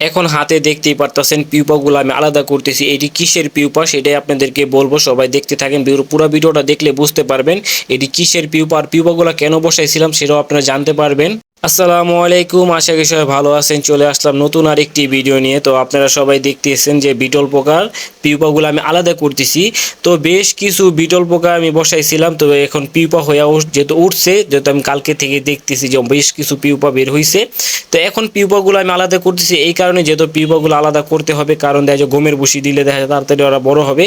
এখন হাতে দেখতেই পারতেছেন পিউপাগুলো আমি আলাদা করতেছি। এটি কিসের পিউপা সেটাই আপনাদেরকে বলব, সবাই দেখতে থাকেন। পুরো ভিডিওটা দেখলে বুঝতে পারবেন এটি কিসের পিউপা আর পিউপাগুলো কেন বসাইছিলাম সেটাও আপনারা জানতে পারবেন। আসসালামু আলাইকুম, আশা করি সবাই ভালো আছেন। চলে আসলাম নতুন আরেকটি ভিডিও নিয়ে। তো আপনারা সবাই দেখতেছেন যে বিটল পোকার পিউপাগুলো আমি আলাদা করতেছি। তো বেশ কিছু বিটল পোকা আমি বসাইছিলাম। তো এখন পিউপা হয়ে যেহেতু উঠছে, যেহেতু আমি কালকে থেকে দেখতেছি যে বেশ কিছু পিউপা বের হয়েছে তো এখন পিউপাগুলো আমি আলাদা করতেছি। এই কারণে যেহেতু পিউপাগুলো আলাদা করতে হবে, কারণ দেখা যায় গমের বসি দিলে দেখা যায় তাড়াতাড়ি ওরা বড় হবে।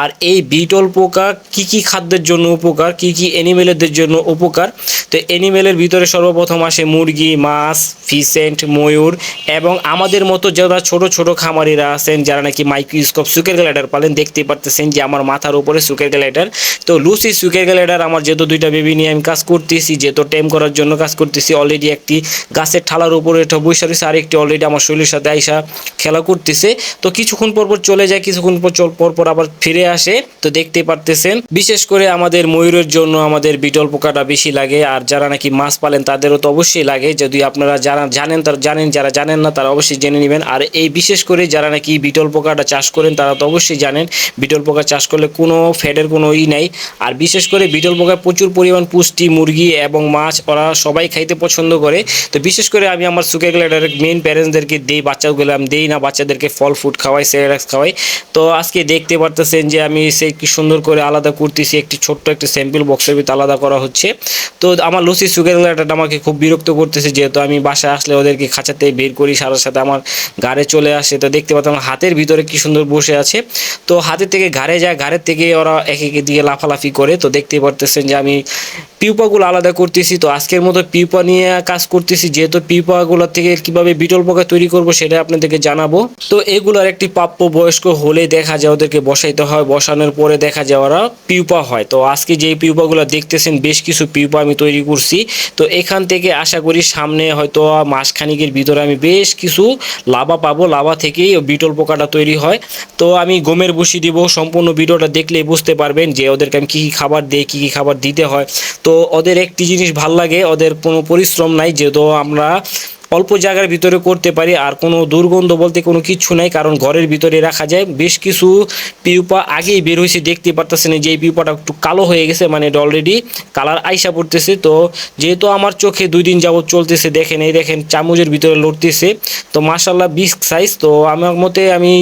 আর এই বিটল পোকা কি কি খাদ্যের জন্য উপকার, কি কি অ্যানিমেলের জন্য উপকার? তো অ্যানিমেলের ভিতরে সর্বপ্রথম আসে মুরগি, মাছ ফিসেন্ট ময়ূর এবং আমাদের মতো যারা ছোট ছোট খামারিরা আছেন, যারা নাকি মাইক্রোস্কোপ সুকের গ্লাইডার পালেন, দেখতে পারতেছেন যে আমার মাথার উপরে সুকের গ্লাইডার তো লুসি সুকের গ্লাইডার আমার যেহেতু দুইটা বেবি নিয়ে আমি কাজ করতেছি, যেহেতু টেম করার জন্য কাজ করতেছি অলরেডি একটি গাছের ঠালার উপরে একটা বৈশা রয়েছে আরেকটি অলরেডি আমার শরীরের সাথে আইসা খেলা করতেছে। তো কিছুক্ষণ পর পর চলে যায়, কিছুক্ষণ পর পর আবার ফিরে আসে। তো দেখতে পারতেছেন, বিশেষ করে আমাদের ময়ূরের জন্য আমাদের বিটল পোকাটা বেশি লাগে, আর যারা নাকি মাছ পালেন, তাদেরও তো অবশ্যই লাগে, যদি আপনারা যারা জানেন, তারা জানেন, যারা জানেন না, তারা অবশ্যই জেনে নেবেন। আর এই বিশেষ করে যারা নাকি বিটল পোকাটা চাষ করেন, তারা তো অবশ্যই জানেন, বিটল পোকা চাষ করলে কোনো ফ্যাটের কোনো ই নাই। আর বিশেষ করে বিটল পোকায় প্রচুর পরিমাণ পুষ্টি, মুরগি এবং মাছ, ওরা সবাই খাইতে পছন্দ করে। তো বিশেষ করে আমি আমার সুকে গ্লাইডারের মেন প্যারেন্টসদেরকে দিই, বাচ্চাগুলো আমি দিই না, বাচ্চাদেরকে ফল ফুড খাওয়াই সেরেলাক্স খাওয়াই। তো আজকে দেখতে পারতেছেন যে আমি সেই কি সুন্দর করে আলাদা করতেছি, একটি ছোট্ট একটি স্যাম্পল বক্সের ভিতরে আলাদা করা হচ্ছে। তো আমার লুসি সুগার গ্লাইডারটা আমাকে খুব বিরক্ত করতেছে, যেহেতু আমি বাসায় আসলে ওদেরকে খাঁচাতে বের করি সাথে সাথে আমার ঘাড়ে চলে আসে। তো দেখতে আমার হাতের ভিতরে কি সুন্দর বসে আছে। তো হাতের থেকে ঘাড়ে যায়, ঘাড়ের থেকে ওরা এক একে দিকে লাফালাফি করে। তো দেখতে পারতেছেন যে আমি পিউপাগুলো আলাদা করতেছি। তো আজকের মতো পিউপা নিয়ে কাজ করতেছি, যেহেতু পিউপাগুলোর থেকে কীভাবে বিটল পোকা তৈরি করব সেটা আপনাদেরকে জানাব। তো এগুলোর একটি প্রাপ্য বয়স্ক হলে দেখা যায় ওদেরকে বসাইতে হয়। বসানোর পরে দেখা যায় ওরা পিউপা হয়। তো আজকে যে পিউপাগুলো দেখতেছেন, বেশ কিছু পিউপা আমি তৈরি করছি। তো এখান থেকে আশা করি সামনে হয়তো মাসখানিকের ভিতরে আমি বেশ কিছু লাভা পাবো। লাভা থেকেই বিটল পোকাটা তৈরি হয়। তো আমি গমের বসি দিব। সম্পূর্ণ ভিডিওটা দেখলেই বুঝতে পারবেন যে ওদেরকে আমি কী কী খাবার দিই, কী কী খাবার দিতে হয়। তো ওদের একটি জিনিস ভালো লাগে, ওদের কোনো পরিশ্রম নাই। যেহেতু আমরা অল্প জায়গার ভিতরে করতে পারি, আর কোনো দুর্গন্ধ বলতে কোনো কিছু নাই, কারণ ঘরের ভিতরে রাখা যায়। বেশ কিছু পিউপা আগেই বের হয়েছে, দেখতে পারতেছেন যে এই পিউপাটা একটু কালো হয়ে গেছে মানে এটা অলরেডি কালার আইসা পড়তেছে। তো যেহেতু আমার চোখে দুই দিন যাবৎ চলতেছে, দেখেন, এই দেখেন চামচের ভিতরে লড়তেছে। তো মাসাল্লাহ বিগ সাইজ, তো আমার মতে আমি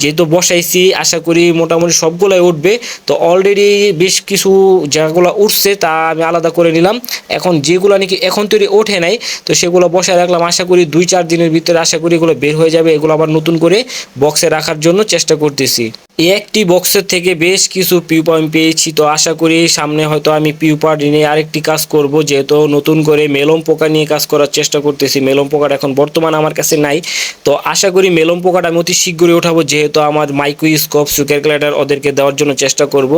যেহেতু বসাইছি, আশা করি মোটামুটি সবগুলাই উঠবে। তো অলরেডি বেশ কিছু জায়গাগুলো উঠছে, তা আমি আলাদা করে নিলাম। এখন যেগুলো নাকি এখন তৈরি ওঠে নাই, তো সেগুলো বসায় রাখলাম। আশা করি দুই চার দিনের ভিতরে আশা করি এগুলো বের হয়ে যাবে, এগুলো আবার নতুন করে বক্সে রাখার জন্য চেষ্টা করতেছি। একটি বক্সের থেকে বেশ কিছু পিউপা আমি পেয়েছি, তো আশা করি সামনে হয়তো আমি পিউপা নিয়ে আরেকটি কাজ করব, যেহেতু নতুন করে মেলম পোকা নিয়ে কাজ করার চেষ্টা করতেছি, মেলম পোকাটা এখন বর্তমান আমার কাছে নাই। তো আশা করি মেলম পোকাটা আমি অতি শীঘ্রই উঠাবো, যেহেতু আমার মাইক্রোস্কোপ সুকের ক্লাইডার ওদেরকে দেওয়ার জন্য চেষ্টা করব।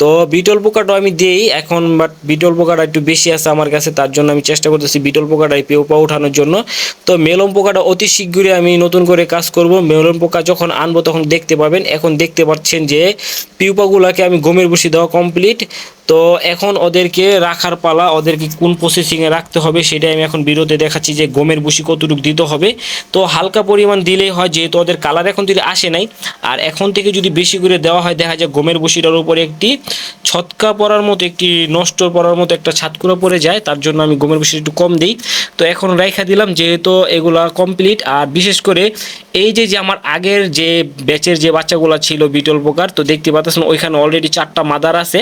তো বিটল পোকাটা আমি দিই, এখন বাট বিটল পোকাটা একটু বেশি আছে আমার কাছে, তার জন্য আমি চেষ্টা করতেছি বিটল পোকাটা এই পিউপা উঠানোর জন্য। তো মেলম পোকাটা অতি শীঘ্রই আমি নতুন করে কাজ করব, মেলম পোকা যখন আনব তখন দেখতে পাবেন, এখন দেখতে পাচ্ছেন যে পিউপাগুলাকে আমি গমের বসি দেওয়া কমপ্লিট তো এখন ওদেরকে রাখার পালা, ওদেরকে কোন প্রসেসিংয়ে রাখতে হবে সেটাই আমি এখন বিরোধে দেখাচ্ছি যে গমের বসি কতটুকু দিতে হবে। তো হালকা পরিমাণ দিলেই হয়, যেহেতু ওদের কালার এখন যদি আসে নাই। আর এখন থেকে যদি বেশি করে দেওয়া হয়, দেখা যায় গমের বসিটার উপরে একটি ছটকা পড়ার মতো একটি, নষ্ট পড়ার মতো একটা ছাতকুড়া পড়ে যায়, তার জন্য আমি গমের বসি একটু কম দিই। তো এখন রাইখা দিলাম যেহেতু এগুলা কমপ্লিট আর বিশেষ করে এই যে যে আমার আগের যে ব্যাচের যে বাচ্চাগুলো ছিল বিটল পোকার, তো দেখতে পাচ্ছেন ওইখানে অলরেডি চারটা মাদার আছে।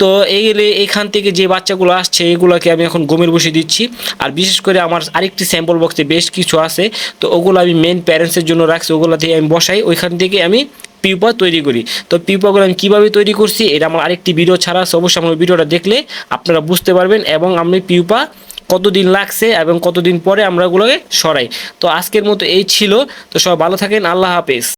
তো এইগুলি এখান থেকে যে বাচ্চাগুলো আসছে, এগুলোকে আমি এখন গমের বসে দিচ্ছি। আর বিশেষ করে আমার আরেকটি স্যাম্পল বক্সে বেশ কিছু আছে, তো ওগুলো আমি মেন প্যারেন্টসের জন্য রাখছি, ওগুলো দিয়ে আমি বসাই। ওইখান থেকে আমি পিউপা তৈরি করি। তো পিউপাগুলো আমি কীভাবে তৈরি করছি, এটা আমার আরেকটি ভিডিও ছাড়া অবশ্যই আমার ভিডিওটা দেখলে আপনারা বুঝতে পারবেন এবং আমি পিউপা কতদিন লাগছে এবং কতদিন পরে আমরা ওগুলোকে সরাই। তো আজকের মতো এই ছিল। তো সবাই ভালো থাকেন, আল্লাহ হাফেজ।